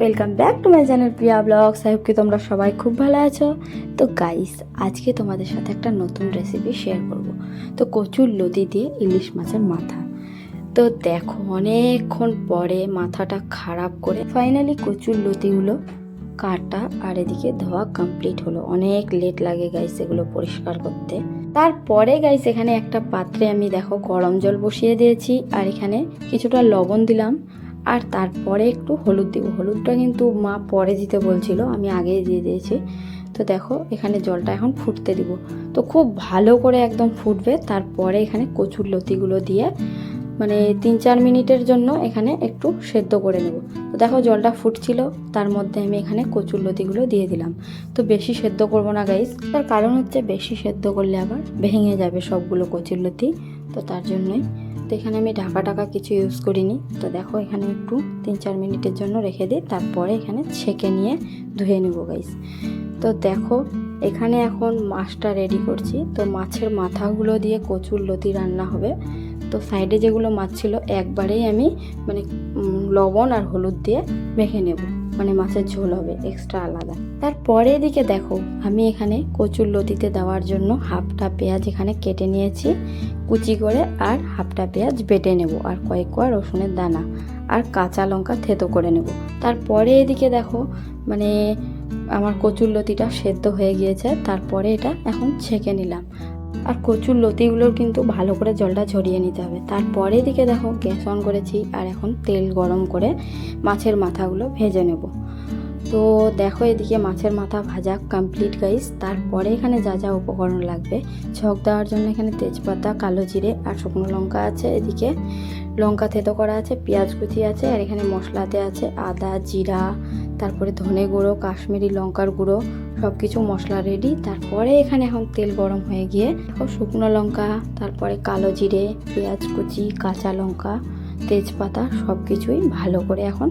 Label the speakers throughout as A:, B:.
A: Welcome back to my channel Priya blog সাহেবকে তোমরা সবাই খুব ভালো আছো। তো গাইস আজকে তোমাদের সাথে একটা নতুন রেসিপি শেয়ার করব। তো কচুর লতি দিয়ে ইলিশ মাছের মাথা। তো দেখো, অনেকক্ষণ পরে মাথাটা খারাপ করে ফাইনালি কচুর লতিগুলো কাটা আর এদিকে ধোয়া কমপ্লিট হলো। অনেক লেট লাগে গাইস এগুলো পরিষ্কার করতে। তারপরে গাইস এখানে একটা পাত্রে আমি দেখো গরম জল বসিয়ে দিয়েছি। আর এখানে কিছুটা লবণ দিলাম। আর তারপরে একটু হলুদ দেবো। হলুদটা কিন্তু মা পরে দিতে বলছিল, আমি আগেই দিয়ে দিয়েছি। তো দেখো, এখানে জলটা এখন ফুটতে দিব। তো খুব ভালো করে একদম ফুটবে, তারপরে এখানে কচুর লতিগুলো দিয়ে মানে তিন চার মিনিটের জন্য এখানে একটু সেদ্ধ করে নেব। তো দেখো, জলটা ফুটছিল, তার মধ্যে আমি এখানে কচুর লতিগুলো দিয়ে দিলাম। তো বেশি সেদ্ধ করব না গাইস তার কারণ হচ্ছে, বেশি সেদ্ধ করলে আবার ভেঙে যাবে সবগুলো কচুর লতি। তো তার জন্যই তো এখানে আমি ঢাকা টাকা কিছু ইউজ করিনি। তো দেখো এখানে একটু তিন চার মিনিটের জন্য রেখে দিই, তারপরে এখানে ছেঁকে নিয়ে ধুয়ে নেব গাইস তো দেখো এখানে এখন মাছটা রেডি করছি। তো মাছের মাথাগুলো দিয়ে কচুর লতি রান্না হবে। তো সাইডে যেগুলো মাছ ছিল, একবারেই আমি মানে লবণ আর হলুদ দিয়ে মেখে নেব। মানে মাছের ঝোল হবে এক্সট্রা আলাদা। তারপরে এদিকে দেখো, আমি এখানে কচুর লতিতে দেওয়ার জন্য হাফটা পেঁয়াজ এখানে কেটে নিয়েছি, কুচি করে আর হাফটা পেঁয়াজ বেটে নেব, আর কয়েক কোয়া রসুনের দানা, আর কাঁচা লঙ্কা থেতো করে নেব। তারপরে এদিকে দেখো মানে আমার কচুর লতিটা সেদ্ধ হয়ে গিয়েছে, তারপরে এটা এখন ছেঁকে নিলাম। আর কচুর লতিগুলোর কিন্তু ভালো করে জলটা ঝরিয়ে নিতে হবে। তারপরে দিকে দেখো গ্যাস অন করেছি আর এখন তেল গরম করে মাছের মাথাগুলো ভেজে নেব। তো দেখো এদিকে মাছের মাথা ভাজা কমপ্লিট গাইস তারপরে এখানে যা যা উপকরণ লাগবে। ছক দেওয়ার জন্য এখানে তেজপাতা, কালো জিরে আর শুকনো লঙ্কা আছে এদিকে। লঙ্কা থেতো করা আছে, পেঁয়াজ কুচি আছে, আর এখানে মশলাতে আছে আদা, জিরা, তারপরে ধনে গুঁড়ো, কাশ্মীরি লঙ্কার গুঁড়ো সব কিছু মশলা রেডি তারপরে এখানে এখন তেল গরম হয়ে গিয়ে শুকনো লঙ্কা, তারপরে কালো জিরে, পেঁয়াজ কুচি, কাঁচা লঙ্কা, তেজপাতা সব কিছুই ভালো করে এখন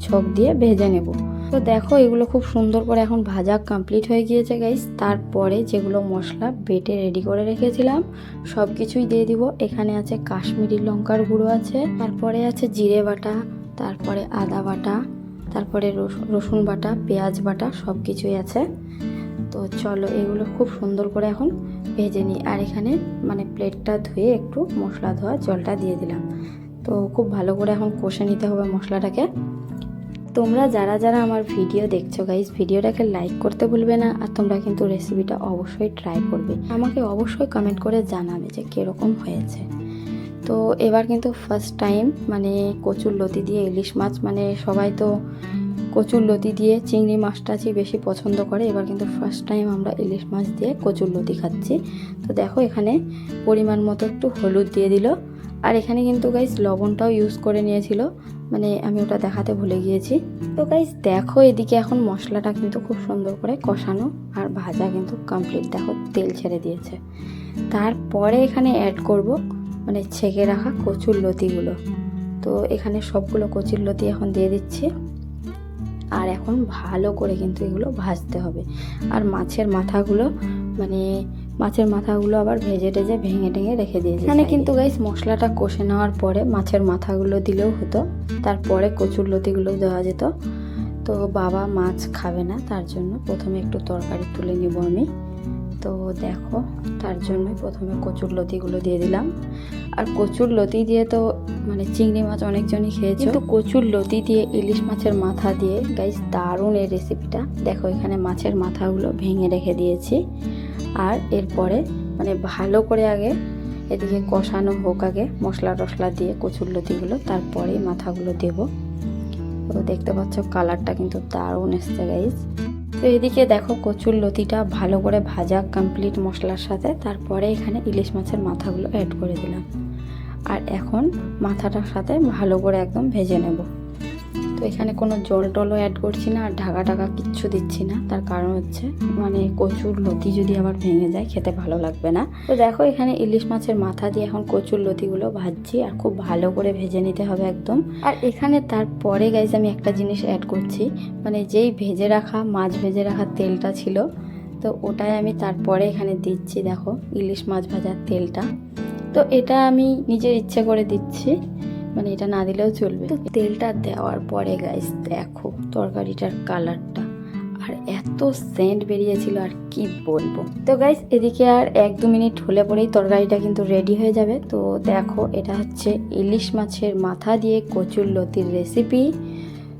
A: ছক দিয়ে ভেজে নেব। তো দেখো, এগুলো খুব সুন্দর করে এখন ভাজা কমপ্লিট হয়ে গিয়েছে গাইস তারপরে যেগুলো মশলা বেটে রেডি করে রেখেছিলাম সব কিছুই দিয়ে দিব। এখানে আছে কাশ্মীরি লঙ্কার গুঁড়ো আছে, তারপরে আছে জিরে বাটা, তারপরে আদা বাটা, তারপরে রসুন বাটা, পেঁয়াজ বাটা সব কিছুই আছে। তো চলো, এগুলো খুব সুন্দর করে এখন ভেজে নিই। আর এখানে মানে প্লেটটা ধুয়ে একটু মশলা ধোয়া জলটা দিয়ে দিলাম। তো খুব ভালো করে এখন কষে নিতে হবে মশলাটাকে। তোমরা যারা যারা আমার ভিডিও দেখছ গাইজ ভিডিওটাকে লাইক করতে ভুলবে না আর তোমরা কিন্তু রেসিপিটা অবশ্যই ট্রাই করবে। আমাকে অবশ্যই কমেন্ট করে জানাবে যে কীরকম হয়েছে। তো এবার কিন্তু ফার্স্ট টাইম মানে কচুর লতি দিয়ে ইলিশ মাছ মানে সবাই তো কচুর লতি দিয়ে চিংড়ি মাছটাচই বেশি পছন্দ করে। এবার কিন্তু ফার্স্ট টাইম আমরা ইলিশ মাছ দিয়ে কচুর লতি খাচ্ছি। তো দেখো এখানে পরিমাণ মতো একটু হলুদ দিয়ে দিল। আর এখানে কিন্তু গাইস লবণটাও ইউজ করে নিয়েছিল। মানে আমি ওটা দেখাতে ভুলে গিয়েছি। তো গাইস দেখো এদিকে এখন মশলাটা কিন্তু খুব সুন্দর করে কষানো আর ভাজা কিন্তু কমপ্লিট দেখো তেল ছেড়ে দিয়েছে। তারপরে এখানে অ্যাড করব মানে ছেঁকে রাখা কচুর লতিগুলো। তো এখানে সবগুলো কচুর লতি এখন দিয়ে দিচ্ছি। আর এখন ভালো করে কিন্তু এগুলো ভাজতে হবে। আর মাছের মাথাগুলো মানে মাছের মাথাগুলো আবার ভেজে টেজে ভেঙে টেঙে রেখে দিয়েছি এখানে কিন্তু গাইস মশলাটা কষে নেওয়ার পরে মাছের মাথাগুলো দিলেও হতো তারপরে কচুর লতিগুলো দেওয়া যেত। তো বাবা মাছ খাবে না তার জন্য প্রথমে একটু তরকারি তুলে নিব আমি। তো দেখো তার জন্যই প্রথমে কচুর লতিগুলো দিয়ে দিলাম। আর কচুর লতি দিয়ে তো মানে চিংড়ি মাছ অনেকজনই খেয়েছে। কিন্তু কচুর লতি দিয়ে ইলিশ মাছের মাথা দিয়ে গাইস দারুণ এই রেসিপিটা দেখো এখানে মাছের মাথাগুলো ভেঙে রেখে দিয়েছি। আর এরপরে মানে ভালো করে আগে এদিকে কষানো হোক আগে, মশলা টশলা দিয়ে কচুর লতিগুলো, তারপরেই মাথাগুলো দেব। তো দেখতে পাচ্ছ কালারটা কিন্তু দারুণ এসছে গাইজ তো এদিকে দেখো কচুর লতিটা ভালো করে ভাজা কমপ্লিট মশলার সাথে, তারপরে এখানে ইলিশ মাছের মাথাগুলো অ্যাড করে দিলাম। আর এখন মাথাটার সাথে ভালো করে একদম ভেজে নেব। তো এখানে কোনো জল টলও অ্যাড করছি না আর ঢাকা টাকা কিচ্ছু দিচ্ছি না। তার কারণ হচ্ছে মানে কচুর লতি যদি আবার ভেঙে যায়, খেতে ভালো লাগবে না। তো দেখো এখানে ইলিশ মাছের মাথা দিয়ে এখন কচুর লতিগুলো ভাজছি আর খুব ভালো করে ভেজে নিতে হবে একদম। আর এখানে তারপরে গাইজ আমি একটা জিনিস অ্যাড করছি মানে যেই ভেজে রাখা, মাছ ভেজে রাখা তেলটা ছিল, তো ওটাই আমি তারপরে এখানে দিচ্ছি দেখো ইলিশ মাছ ভাজার তেলটা। তো এটা আমি নিজের ইচ্ছে করে দিচ্ছি। মানে এটা না দিলেও চলবে। তেলটা দেওয়ার পরে গাইস দেখো তরকারিটার কালারটা আর এত সেন্ট বেরিয়েছিল, আর কি বলব। তো গাইস এদিকে আর এক দু মিনিট হলে পরেই তরকারিটা কিন্তু রেডি হয়ে যাবে। তো দেখো, এটা হচ্ছে ইলিশ মাছের মাথা দিয়ে কচুর লতির রেসিপি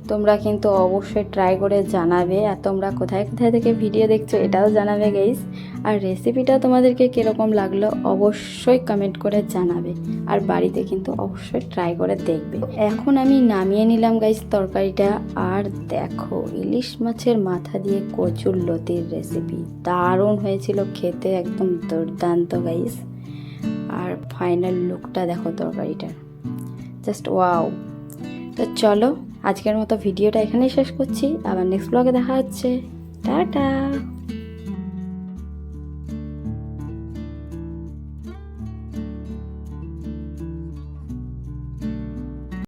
A: তোমরা কিন্তু অবশ্যই ট্রাই করে জানাবে। আর তোমরা কোথায় কোথায় থেকে ভিডিও দেখছ এটাও জানাবে গাইস আর রেসিপিটা তোমাদেরকে কীরকম লাগল অবশ্যই কমেন্ট করে জানাবে। আর বাড়িতে কিন্তু অবশ্যই ট্রাই করে দেখবে। এখন আমি নামিয়ে নিলাম গাইস তরকারিটা। আর দেখো, ইলিশ মাছের মাথা দিয়ে কচুর লতির রেসিপি দারুণ হয়েছিল খেতে, একদম দুর্দান্ত গাইস আর ফাইনাল লুকটা দেখো তরকারিটার। জাস্ট ওয়াও তো চলো আজকের মতো ভিডিওটা এখানেই শেষ করছি আবার নেক্সট ব্লগে দেখা হচ্ছে। টাটা!